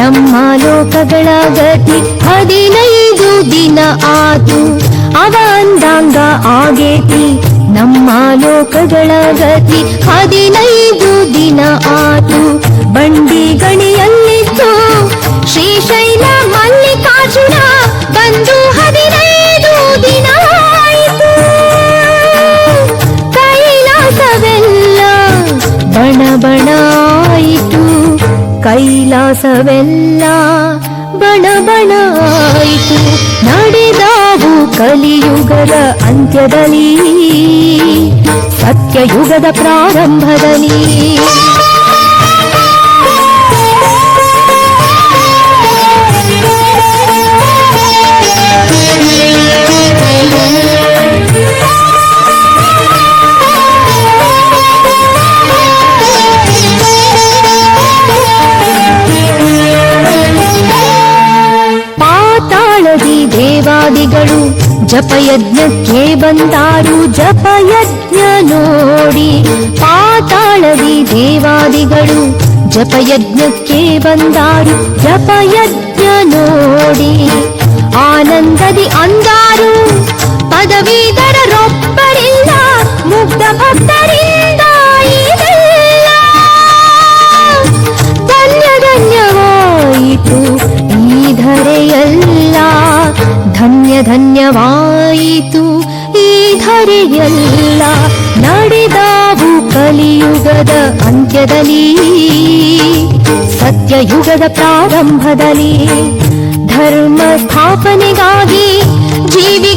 ನಮ್ಮ ಲೋಕಗಳ ಗತಿ ಹದಿನೈದು ದಿನ ಆತು. ಅವಂದಾಂಗ ಆಗೇತಿ. ನಮ್ಮ ಲೋಕಗಳ ಗತಿ ಹದಿನೈದು ದಿನ ಆತು. ಕೈಲಾಸವೆಲ್ಲ ಬಣ ಬಣ ಆಯಿತು. ನಡೆದಾವು ಕಲಿಯುಗದ ಅಂತ್ಯದಲ್ಲಿ ಸತ್ಯಯುಗದ ಪ್ರಾರಂಭದಲ್ಲಿ ದೇವಾದಿಗಳು ಜಪಯಜ್ಞಕ್ಕೆ ಬಂದಾರು ಜಪಯಜ್ಞ ನೋಡಿ ಪಾತಾಳದಿ ದೇವಾದಿಗಳು ಜಪಯಜ್ಞಕ್ಕೆ ಬಂದಾರು ಜಪಯಜ್ಞ ನೋಡಿ ಆನಂದದಿ ಅಂದಾರು ಧನ್ಯವಾಯಿತು. ಈ ಧರೆಯಲ್ಲ ನಡೆದಾವು ಕಲಿಯುಗದ ಅಂತ್ಯದಲ್ಲಿ. ಸತ್ಯಯುಗದ ಪ್ರಾರಂಭದಲ್ಲಿ ಧರ್ಮ ಸ್ಥಾಪನೆಗಾಗಿ ಜೀವಿ